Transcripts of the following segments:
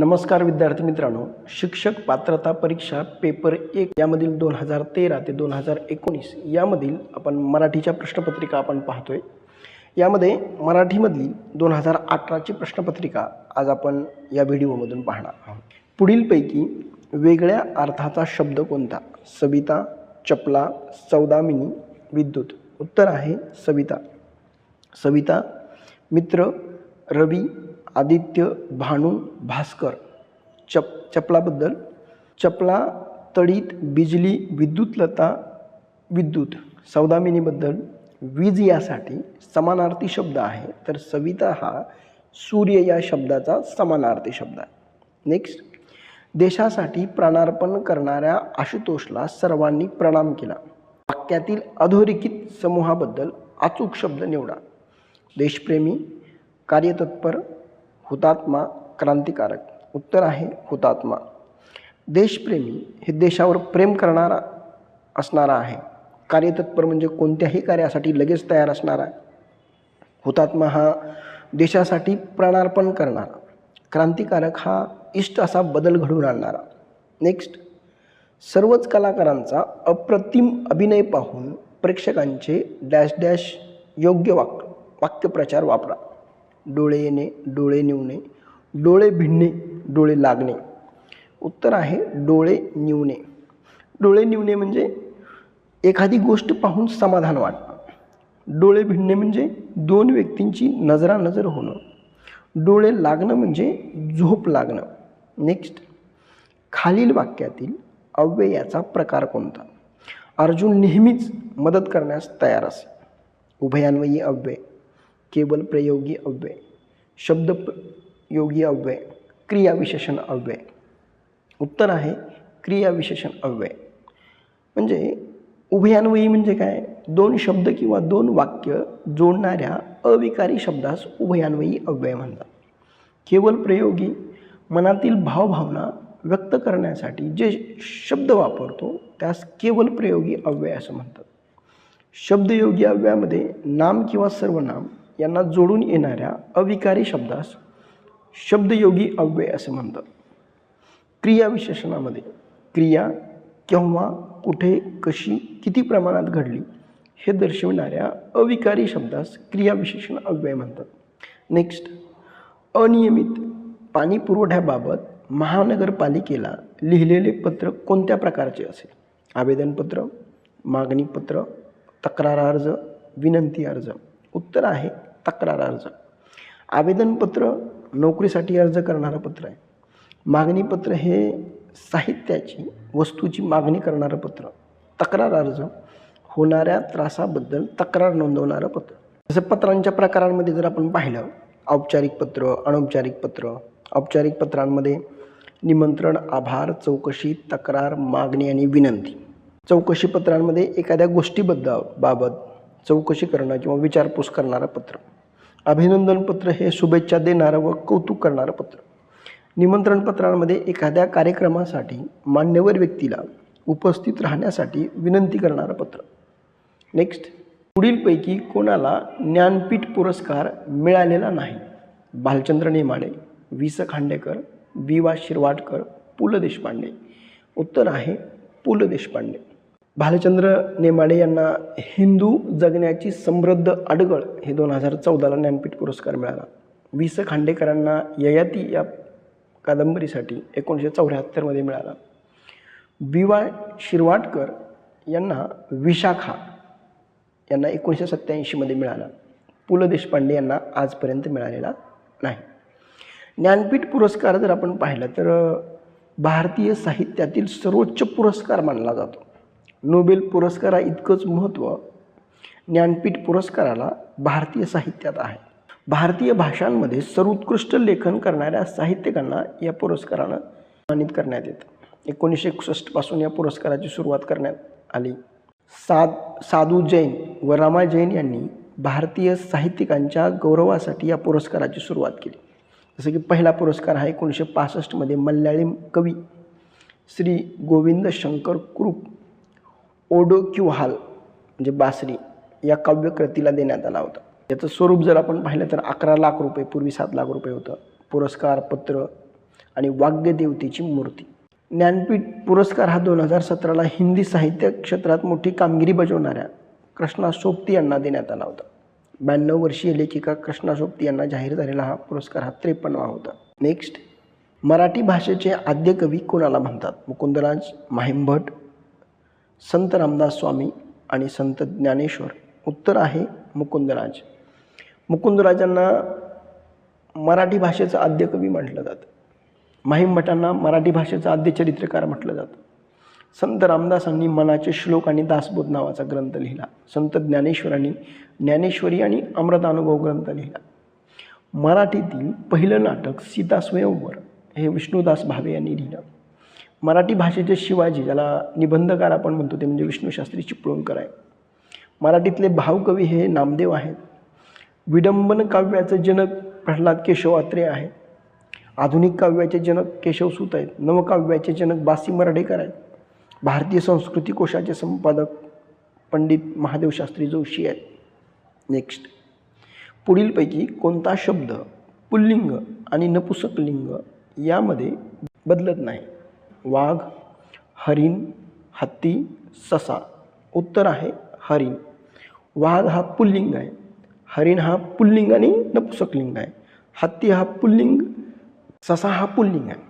नमस्कार विद्यार्थी मित्रांनो. शिक्षक पात्रता परीक्षा पेपर एक यामधील दोन हजार तेरा ते दोन हजार एकोणीस यामधील आपण मराठीच्या प्रश्नपत्रिका आपण पाहतोय. यामध्ये मराठीमधली दोन हजार अठराची प्रश्नपत्रिका आज आपण या व्हिडिओमधून पाहणार आहोत. पुढीलपैकी वेगळ्या अर्थाचा शब्द कोणता? सविता चपला सौदामिनी विद्युत. उत्तर आहे सविता. सविता मित्र रवी आदित्य भानू भास्कर. चप चपलाबद्दल. चपला तडीत बिजली विद्युतलता विद्युत. सौदामिनीबद्दल. वीज यासाठी समानार्थी शब्द आहे तर सविता हा सूर्य या शब्दाचा समानार्थी शब्द आहे. नेक्स्ट देशासाठी प्राणार्पण करणाऱ्या आशुतोषला सर्वांनी प्रणाम केला. वाक्यातील अधोरेखित समूहाबद्दल अचूक शब्द निवडा. देशप्रेमी कार्यतत्पर हुतात्मा क्रांतिकारक. उत्तर आहे हुतात्मा. देशप्रेमी हे देशावर प्रेम करणारा असणारा आहे. कार्यतत्पर म्हणजे कोणत्याही कार्यासाठी लगेच तयार असणारा आहे. हुतात्मा हा देशासाठी प्राणार्पण करणारा. क्रांतिकारक हा इष्ट असा बदल घडवून आणणारा. नेक्स्ट सर्वच कलाकारांचा अप्रतिम अभिनय पाहून प्रेक्षकांचे डॅश डॅश योग्य वाक वाक्यप्रचार वापरा. डोळे येणे डोळे निवणे डोळे भिडणे डोळे लागणे. उत्तर आहे डोळे निवणे. डोळे निवणे म्हणजे एखादी गोष्ट पाहून समाधान वाटणं डोळे भिडणे म्हणजे दोन व्यक्तींची नजरानजर होणं. डोळे लागणं म्हणजे झोप लागणं. नेक्स्ट खालील वाक्यातील अव्ययाचा प्रकार कोणता? अर्जुन नेहमीच मदत करण्यास तयार असे. उभयान्वयी अव्यय. केवल प्रयोगी अव्यय शब्द योगी अव्यय क्रियाविशेषण अव्यय. उत्तर आहे क्रियाविशेषण अव्यय. म्हणजे उभयान्वयी म्हणजे काय? दोन शब्द किंवा दोन वाक्य जोडणाऱ्या अविकारी शब्दास उभयान्वयी अव्यय म्हणतात. केवळ प्रयोगी मनातील भावभावना व्यक्त करण्यासाठी जे शब्द वापरतो त्यास केवळ प्रयोगी अव्यय असं म्हणतात. शब्दयोगी अव्ययामध्ये नाम किंवा सर्वनाम यांना जोडून येणाऱ्या अविकारी शब्दास शब्दयोगी अव्यय असे म्हणतात. क्रियाविशेषणामध्ये क्रिया केव्हा कुठे कशी किती प्रमाणात घडली हे दर्शविणाऱ्या अविकारी शब्दास क्रियाविशेषण अव्यय म्हणतात. नेक्स्ट अनियमित पाणी पुरवठ्याबाबत महानगरपालिकेला लिहिलेले पत्र कोणत्या प्रकारचे असेल? आवेदनपत्र मागणीपत्र तक्रार अर्ज विनंती अर्ज. उत्तर आहे तक्रार अर्ज. आवेदनपत्र नोकरीसाठी अर्ज करणारं पत्र आहे. मागणीपत्र हे साहित्याची वस्तूची मागणी करणारं पत्र. तक्रार अर्ज होणाऱ्या त्रासाबद्दल तक्रार नोंदवणारं पत्र. जसं पत्रांच्या प्रकारांमध्ये जर आपण पाहिलं औपचारिक पत्र अनौपचारिक पत्र औपचारिक पत्रांमध्ये निमंत्रण आभार चौकशी तक्रार मागणी आणि विनंती. चौकशी पत्रांमध्ये एखाद्या गोष्टीबद्दल बाबत चौकशी करणं किंवा विचारपूस करणारं पत्र. अभिनंदन पत्र हे शुभेच्छा देणारं व कौतुक करणारं पत्र. निमंत्रण पत्रांमध्ये एखाद्या कार्यक्रमासाठी मान्यवर व्यक्तीला उपस्थित राहण्यासाठी विनंती करणारं पत्र. नेक्स्ट पुढीलपैकी कोणाला ज्ञानपीठ पुरस्कार मिळालेला नाही. भालचंद्र नेमाडे वि स खांडेकर वि वा शिरवाडकर पु ल देशपांडे. उत्तर आहे पु ल देशपांडे. भालचंद्र नेमाडे यांना हिंदू जगण्याची समृद्ध अडगळ हे दोन हजार चौदाला ज्ञानपीठ पुरस्कार मिळाला. वि स खांडेकरांना ययाती या कादंबरीसाठी एकोणीसशे चौऱ्याहत्तरमध्ये मिळाला. बी वाय शिरवाडकर यांना विशाखा यांना एकोणीसशे सत्त्याऐंशीमध्ये मिळाला. पु ल देशपांडे यांना आजपर्यंत मिळालेला नाही. ज्ञानपीठ पुरस्कार जर आपण पाहिलं तर भारतीय साहित्यातील सर्वोच्च पुरस्कार मानला जातो. नोबेल पुरस्कारा इतकंच महत्त्व ज्ञानपीठ पुरस्काराला भारतीय साहित्यात आहे. भारतीय भाषांमध्ये सर्वोत्कृष्ट लेखन करणाऱ्या साहित्यिकांना या पुरस्कारानं मानित करण्यात येतं. एकोणीसशे एकसष्टपासून या पुरस्काराची सुरुवात करण्यात आली. साद साधू जैन व रामा जैन यांनी भारतीय साहित्यिकांच्या गौरवासाठी या पुरस्काराची सुरुवात केली. जसं की पहिला पुरस्कार हा एकोणीसशे पासष्टमध्ये मल्याळी कवी श्री गोविंद शंकर कृप ओडोक्युहाल म्हणजे बासरी या काव्यकृतीला देण्यात आला होता. याचं स्वरूप जर आपण पाहिलं तर अकरा लाख रुपये पूर्वी सात लाख रुपये होतं. पुरस्कार पत्र आणि वाग्यदेवतेची मूर्ती. ज्ञानपीठ पुरस्कार हा दोन हजार सतराला हिंदी साहित्य क्षेत्रात मोठी कामगिरी बजावणाऱ्या कृष्णा सोबती यांना देण्यात आला होता. ब्याण्णव वर्षीय लेखिका कृष्णा सोबती यांना जाहीर झालेला हा पुरस्कार हा त्रेपन्नवा होता. नेक्स्ट मराठी भाषेचे आद्य कवी कोणाला म्हणतात? मुकुंदराज माहिमभट संत रामदास स्वामी आणि संत ज्ञानेश्वर. उत्तर आहे मुकुंदराज. मुकुंदराजांना मराठी भाषेचं आद्य कवी म्हटलं जातं. माहीम भटांना मराठी भाषेचं आद्य चरित्रकार म्हटलं जातं. संत रामदासांनी मनाचे श्लोक आणि दासबोध नावाचा ग्रंथ लिहिला. संत ज्ञानेश्वरांनी ज्ञानेश्वरी आणि अमृतानुभव ग्रंथ लिहिला. मराठीतील पहिलं नाटक सीता स्वयंवर हे विष्णुदास भावे यांनी लिहिलं. मराठी भाषेचे शिवाजी ज्याला निबंधकार आपण म्हणतो ते म्हणजे विष्णूशास्त्री चिपळूणकर आहे मराठीतले भावकवी हे नामदेव आहेत. विडंबन काव्याचं जनक प्रल्हाद केशव अत्रे आहे आधुनिक काव्याचे जनक केशवसूत आहेत. नवकाव्याचे जनक बासी मराठेकर आहेत. भारतीय संस्कृती कोशाचे संपादक पंडित महादेव शास्त्री जोशी आहेत. नेक्स्ट पुढीलपैकी कोणता शब्द पुल्लिंग आणि नपुसकलिंग यामध्ये बदलत नाही. वाघ हरिण हत्ती ससा. उत्तर आहे हरिण. वाघ हा पुल्लिंग आहे. हरिण हा पुल्लिंग आणि नपुसकलिंग आहे. हत्ती हा पुल्लिंग ससा हा पुल्लिंग आहे.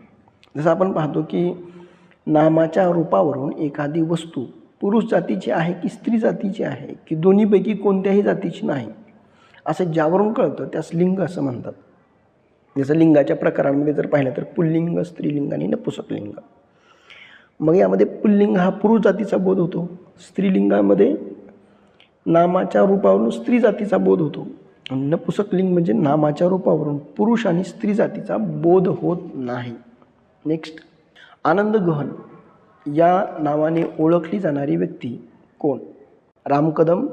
जसं आपण पाहतो की नामाच्या रूपावरून एखादी वस्तू पुरुष जातीची आहे की स्त्री जातीची आहे की दोन्हीपैकी कोणत्याही जातीची नाही असं ज्यावरून कळतं त्यास लिंग असं म्हणतात. जसं लिंगाच्या प्रकारांमध्ये जर पाहिलं तर पुल्लिंग स्त्रीलिंग आणि नपुसकलिंग. मग यामध्ये पुल्लिंग हा पुरुष जातीचा बोध होतो. स्त्रीलिंगामध्ये नामाच्या रूपावरून स्त्री जातीचा बोध होतो. आणि नपुसकलिंग म्हणजे नामाच्या रूपावरून पुरुष आणि स्त्री जातीचा बोध होत नाही. नेक्स्ट आनंद गहन. या नावाने ओळखली जाणारी व्यक्ती कोण? राम कदम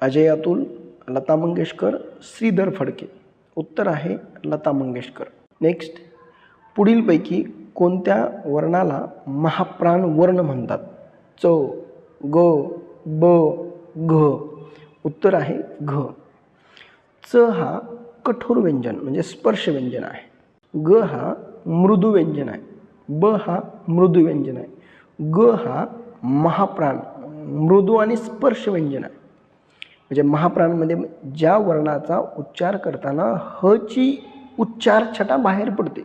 अजय अतुल लता मंगेशकर श्रीधर फडके. उत्तर आहे लता मंगेशकर. नेक्स्ट पुढीलपैकी कोणत्या वर्णाला महाप्राण वर्ण म्हणतात? च ग ब घ. उत्तर आहे घ. च हा कठोर व्यंजन म्हणजे स्पर्श व्यंजन आहे. ग हा मृदू व्यंजन आहे. ब हा मृदू व्यंजन आहे. ग हा महाप्राण मृदू आणि स्पर्श व्यंजन आहे. म्हणजे महाप्राणमध्ये ज्या वर्णाचा उच्चार करताना ह ची उच्चार छटा बाहेर पडते.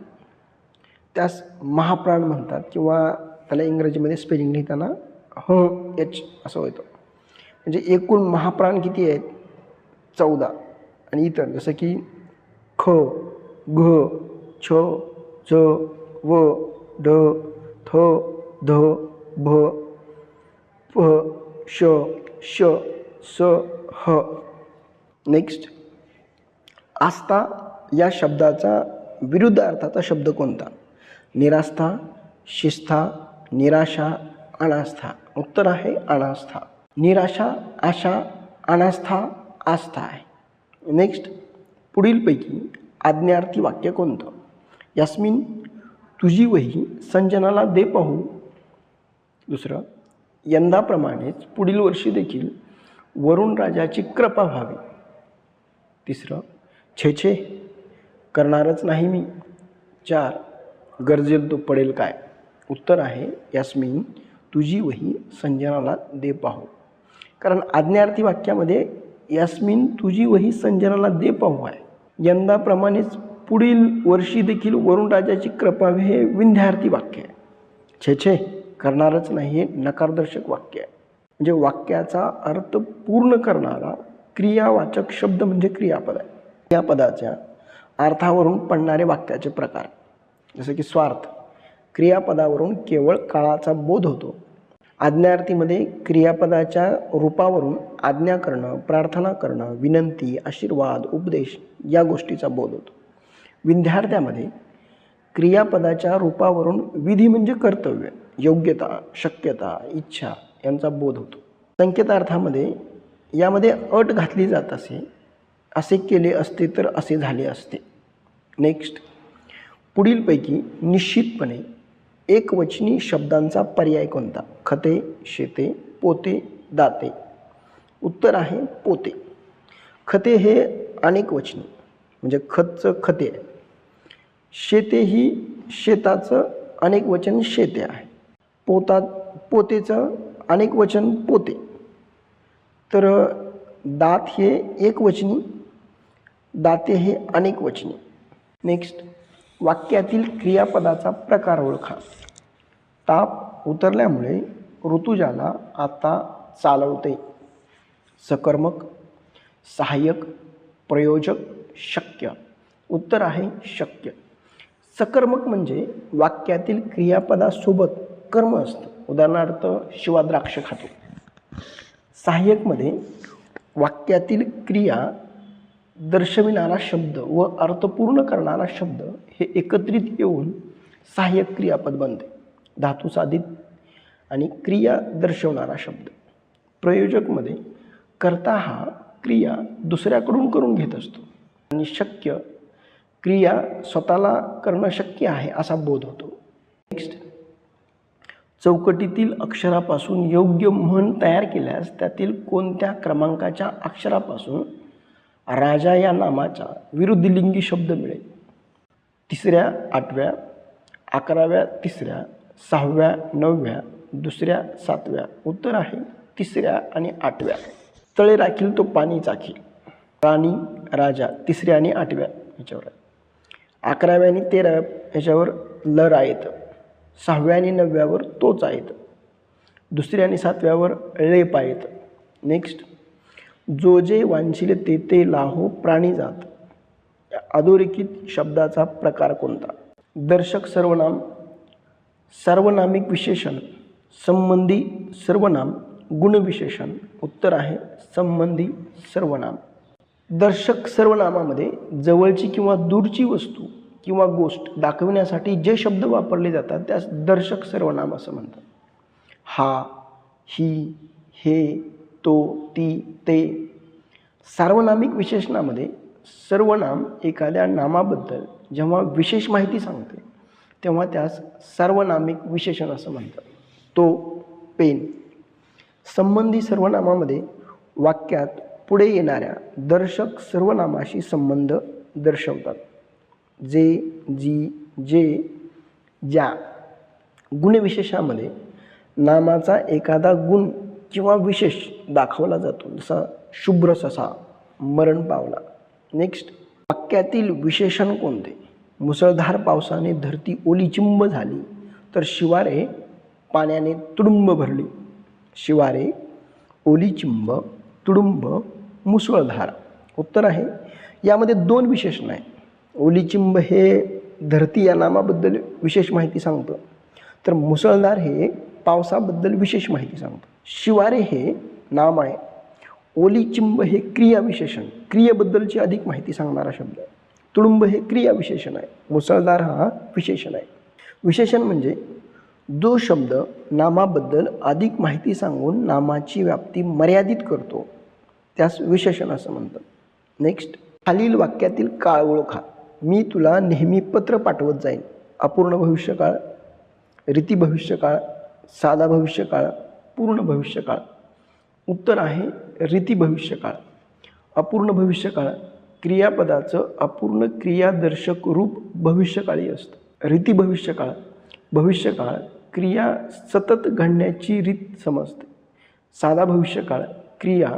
त्यास महाप्राण म्हणतात किंवा त्याला इंग्रजीमध्ये स्पेलिंग लिहिताना ह एच असं होतं. म्हणजे एकूण महाप्राण किती आहेत? चौदा. आणि इतर जसं की ख घ छ च व ढ थ ध भ प श श स ह. नेक्स्ट आस्था या शब्दाचा विरुद्ध अर्थाचा शब्द कोणता? निरास्था शिस्था निराशा अनास्था. उत्तर आहे अनास्था. निराशा आशा अनास्था आस्था आहे. नेक्स्ट पुढीलपैकी आज्ञार्थी वाक्य कोणतं? यास्मिन तुझी वही संजनाला दे पाहू. दुसरं यंदाप्रमाणेच पुढील वर्षी देखील वरुण राजाची कृपा व्हावी. तिसरं छे छे करणारच नाही मी. चार गरजेल तो पडेल काय? उत्तर आहे यास्मिन तुझी वही संजनाला दे पाहू. कारण आज्ञार्थी वाक्यामध्ये यास्मिन तुझी वही संजनाला दे पाहू आहे. यंदाप्रमाणेच पुढील वर्षी देखील वरुणराजाची कृपा हे विंध्यार्थी वाक्य आहे. छे छे करणारच नाही हे नकारदर्शक वाक्य आहे. म्हणजे वाक्याचा अर्थ पूर्ण करणारा क्रियावाचक शब्द म्हणजे क्रियापद आहे. या पदाच्या अर्थावरून पडणारे वाक्याचे प्रकार. जसं की स्वार्थ क्रियापदावरून केवळ काळाचा बोध होतो. आज्ञार्थीमध्ये क्रियापदाच्या रूपावरून आज्ञा करणं प्रार्थना करणं विनंती आशीर्वाद उपदेश या गोष्टीचा बोध होतो. विद्यार्थ्यामध्ये क्रियापदाच्या रूपावरून विधी म्हणजे कर्तव्य योग्यता शक्यता इच्छा यांचा बोध होतो. संकेतार्थामध्ये यामध्ये अट घातली जात असे असे केले असते तर असे झाले असते. नेक्स्ट पुढीलपैकी निश्चितपणे एकवचनी शब्दांचा पर्याय कोणता? खते शेते पोते दाते. उत्तर आहे पोते. खते हे अनेक वचनी म्हणजे खतचं खते. आहे शेते ही शेताचं अनेक वचन शेते आहे. पोता पोतेचं अनेक वचन पोते. तर दात हे एक वचनी दाते हे अनेक वचनी. नेक्स्ट वाक्यातील क्रियापदाचा प्रकार ओळखा. ताप उतरल्यामुळे ऋतुजाला आता चालवते सकर्मक सहाय्यक प्रयोजक शक्य. उत्तर आहे शक्य. सकर्मक म्हणजे वाक्यातील क्रियापदासोबत कर्म असतं. उदाहरणार्थ शिवा द्राक्ष खातो. सहाय्यकमध्ये वाक्यातील क्रिया दर्शविणारा शब्द व अर्थपूर्ण करणारा शब्द हे एकत्रित येऊन सहाय्यक क्रियापद बनते. धातू साधित आणि क्रिया दर्शवणारा शब्द. प्रयोजकमध्ये करता हा क्रिया दुसऱ्याकडून करून घेत असतो आणि शक्य क्रिया स्वतःला करणं शक्य आहे असा बोध होतो. नेक्स्ट चौकटीतील अक्षरापासून योग्य म्हण तयार केल्यास त्यातील कोणत्या क्रमांकाच्या अक्षरापासून राजा या नामाचा विरुद्धलिंगी शब्द मिळेल. तिसऱ्या आठव्या अकराव्या तिसऱ्या सहाव्या नवव्या दुसऱ्या सातव्या उत्तर आहे. तिसऱ्या आणि आठव्या. तळे राखील तो पाणी चाखील राणी राजा तिसऱ्या आणि आठव्या ह्याच्यावर आहे. अकराव्या आणि तेराव्या ह्याच्यावर लर आहेत. सहाव्या आणि नवव्यावर तोच आहेत. दुसऱ्या आणि सातव्यावर लेप आहेत. नेक्स्ट जो जे वांछिले ते ते लाहो प्राणी जात. या अधोरेखित शब्दाचा प्रकार कोणता? दर्शक सर्वनाम सार्वनामिक विशेषण संबंधी सर्वनाम गुणविशेषण. उत्तर आहे संबंधी सर्वनाम. दर्शक सर्वनामामध्ये जवळची किंवा दूरची वस्तू किंवा गोष्ट दाखविण्यासाठी जे शब्द वापरले जातात त्यास दर्शक सर्वनाम असं म्हणतात. हा ही हे तो ती ते. सार्वनामिक विशेषणामध्ये सर्वनाम एखाद्या नामाबद्दल जेव्हा विशेष माहिती सांगते तेव्हा त्यास सार्वनामिक विशेषण असं म्हणतात. तो पेन. संबंधी सर्वनामामध्ये वाक्यात पुढे येणाऱ्या दर्शक सर्वनामाशी संबंध दर्शवतात. जे जी जे ज्या. गुणविशेषामध्ये नामाचा एखादा गुण किंवा विशेष दाखवला जातो जसा शुभ्र ससा मरण पावला. नेक्स्ट वाक्यातील विशेषण कोणते? मुसळधार पावसाने धरती ओलीचिंब झाली तर शिवारे पाण्याने तुडुंब भरली. शिवारे ओलीचिंब तुडुंब मुसळधार. उत्तर आहे यामध्ये दोन विशेषण आहे. ओलीचिंब हे धरती या नामाबद्दल विशेष माहिती सांगतं तर मुसळधार हे पावसाबद्दल विशेष माहिती सांगतं. शिवारे हे नाम आहे. ओलीचिंब हे क्रियाविशेषण क्रियेबद्दलची अधिक माहिती सांगणारा शब्द आहे. तुडुंब हे क्रियाविशेषण आहे. मुसळधार हा विशेषण आहे. विशेषण म्हणजे जो शब्द नामाबद्दल अधिक माहिती सांगून नामाची व्याप्ती मर्यादित करतो त्यास विशेषण असं म्हणतात. नेक्स्ट खालील वाक्यातील काळ ओळखा मी तुला नेहमी पत्र पाठवत जाईन. अपूर्ण भविष्यकाळ रीती भविष्यकाळ साधा भविष्यकाळ पूर्ण भविष्यकाळ. उत्तर आहे रीती भविष्यकाळ. अपूर्ण भविष्यकाळ क्रियापदाचं अपूर्ण क्रियादर्शक रूप भविष्यकाळी असतं. रीती भविष्यकाळ भविष्यकाळ क्रिया सतत घडण्याची रीत समजते. साधा भविष्यकाळ क्रिया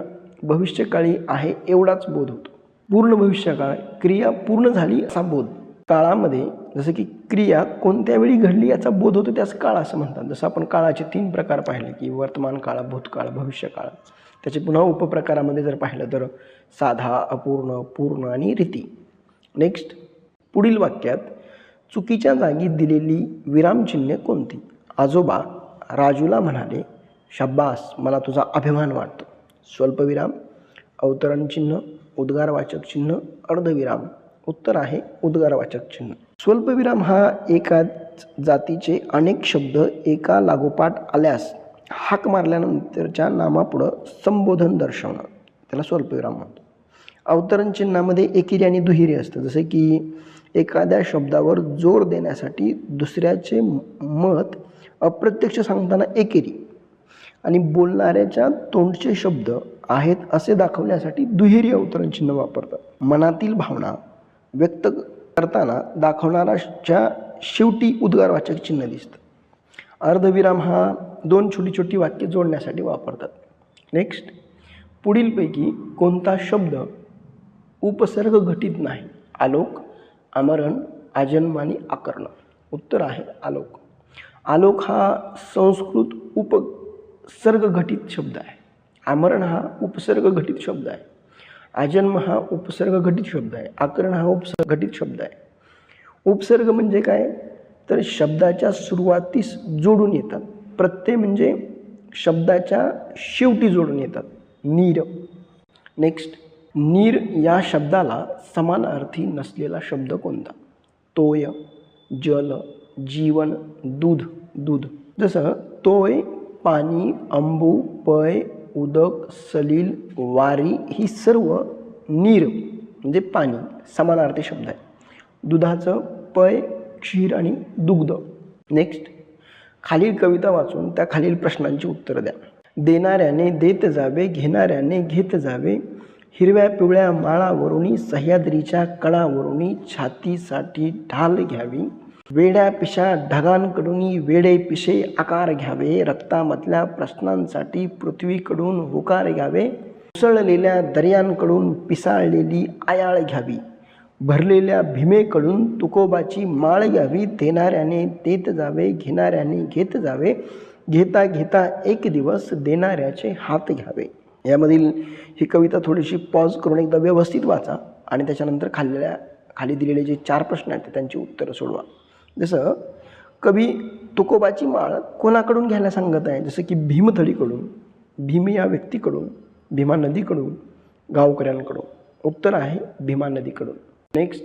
भविष्यकाळी आहे एवढाच बोध होतो. पूर्ण भविष्यकाळ क्रिया पूर्ण झाली असा बोध. काळामध्ये जसं की क्रिया कोणत्या वेळी घडली याचा बोध होतो त्यास काळ असं म्हणतात. जसं आपण काळाचे तीन प्रकार पाहिले की वर्तमान काळ भूतकाळ भविष्यकाळ त्याचे पुन्हा उपप्रकारामध्ये जर पाहिलं तर साधा अपूर्ण पूर्ण आणि रीती. नेक्स्ट पुढील वाक्यात चुकीच्या जागी दिलेली विरामचिन्हे कोणती? आजोबा राजूला म्हणाले शाब्बास मला तुझा अभिमान वाटतो. स्वल्पविराम अवतरण चिन्ह उद्गारवाचक चिन्ह अर्धविराम. उत्तर आहे उद्गारवाचक चिन्ह. स्वल्पविराम हा एकाच जातीचे अनेक शब्द एका लागोपाठ आल्यास हाक मारल्यानंतरच्या नामापुढं संबोधन दर्शवणं. त्याला स्वल्पविराम म्हणतो. अवतरण चिन्हामध्ये एकेरी आणि दुहेरी असतं. जसे की एखाद्या शब्दावर जोर देण्यासाठी दुसऱ्याचे मत अप्रत्यक्ष सांगताना एकेरी आणि बोलणाऱ्याच्या तोंडचे शब्द आहेत असे दाखवण्यासाठी दुहेरी अवतरण चिन्ह वापरतात. मनातील भावना व्यक्त करताना दाखवणाराच्या शेवटी उद्गारवाचक चिन्ह दिसतं. अर्धविराम हा दोन छोटी छोटी वाक्य जोडण्यासाठी वापरतात. नेक्स्ट पुढीलपैकी कोणता शब्द उपसर्ग घटित नाही? आलोक आमरण आजन्म आणि आकर्ण. उत्तर आहे आलोक. आलोक हा संस्कृत उपसर्ग घटित शब्द आहे. आमरण हा उपसर्ग घटित शब्द आहे. आजन्म हा उपसर्ग घटित शब्द आहे. आकरण हा उपसर्ग घटित शब्द आहे. उपसर्ग म्हणजे काय? तर शब्दाच्या सुरुवातीस जोडून येतात. प्रत्यय म्हणजे शब्दाच्या शेवटी जोडून येतात. नीर. नेक्स्ट नीर या शब्दाला समान अर्थी नसलेला शब्द कोणता? तोय जल जीवन दूध दूध. जसं तोय पाणी अंबू पय उदक सलील वारी ही सर्व नीर म्हणजे पाणी समानार्थी शब्द आहे दुधाचं पय क्षीर आणि दुग्ध. नेक्स्ट खालील कविता वाचून त्या खालील प्रश्नांची उत्तरं द्या. देणाऱ्याने देत जावे घेणाऱ्याने घेत जावे. हिरव्या पिवळ्या माळावरुनी सह्याद्रीच्या कणावरुनी छातीसाठी ढाल घ्यावी. वेड्यापिशा ढगांकडून वेडे पिशे आकार घ्यावे रक्तामधल्या प्रश्नांसाठी पृथ्वीकडून होकार घ्यावे उसळलेल्या दर्यांकडून पिसाळलेली आयाळ घ्यावी भरलेल्या भीमेकडून तुकोबाची माळ घ्यावी देणाऱ्याने देत जावे घेणाऱ्याने घेत जावे घेता घेता एक दिवस देणाऱ्याचे हात घ्यावे. यामधील ही कविता थोडीशी पॉज करून एकदा व्यवस्थित वाचा आणि त्याच्यानंतर खाल्लेल्या खाली दिलेले जे चार प्रश्न आहेत त्यांची उत्तरं सोडवा. जसं कवी तुकोबाची माळ कोणाकडून घ्यायला सांगत आहे? जसं की भीमथडीकडून भीम या व्यक्तीकडून भीमा नदीकडून गावकऱ्यांकडून. उत्तर आहे भीमा नदीकडून. नेक्स्ट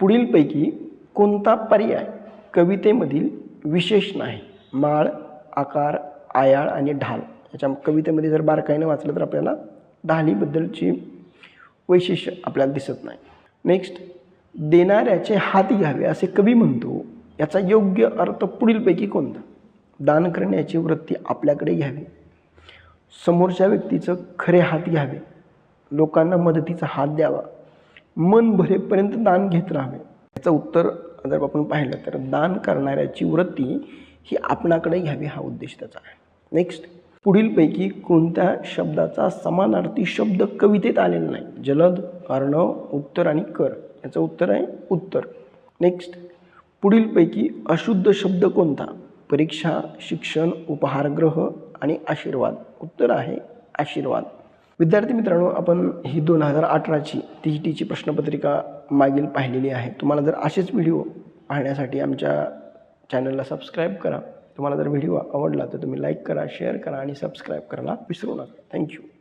पुढीलपैकी कोणता पर्याय कवितेमधील विशेष नाही? माळ आकार आयाळ आणि ढाल. याच्या कवितेमध्ये जर बारकाईनं वाचलं तर आपल्याला ढालीबद्दलची वैशिष्ट्य आपल्याला दिसत नाही. नेक्स्ट देणाऱ्याचे हात घ्यावे असे कवी म्हणतो. याचा योग्य अर्थ पुढीलपैकी कोणता? दान करण्याची वृत्ती आपल्याकडे घ्यावी. समोरच्या व्यक्तीचं खरे हात घ्यावे. लोकांना मदतीचा हात द्यावा. मन भरेपर्यंत दान घेत राहावे. याचं उत्तर जर आपण पाहिलं तर दान करणाऱ्याची वृत्ती ही आपणाकडे घ्यावी हा उद्देश त्याचा आहे. नेक्स्ट पुढीलपैकी कोणत्या शब्दाचा समानार्थी शब्द कवितेत आलेला नाही? जलद अर्णव उत्तर आणि कर. याचं उत्तर आहे उत्तर. नेक्स्ट पुढीलपैकी अशुद्ध शब्द कोणता? परीक्षा शिक्षण उपहारगृह आणि आशीर्वाद. उत्तर आहे आशीर्वाद. विद्यार्थी मित्रांनो आपण ही दोन हजार अठराची टी टीची प्रश्नपत्रिका मागील पाहिलेली आहे. तुम्हाला जर असेच व्हिडिओ पाहण्यासाठी आमच्या चॅनलला सबस्क्राईब करा. तुम्हाला जर व्हिडिओ आवडला तर तुम्ही लाईक करा शेअर करा आणि सबस्क्राईब करायला विसरू नका. थँक्यू.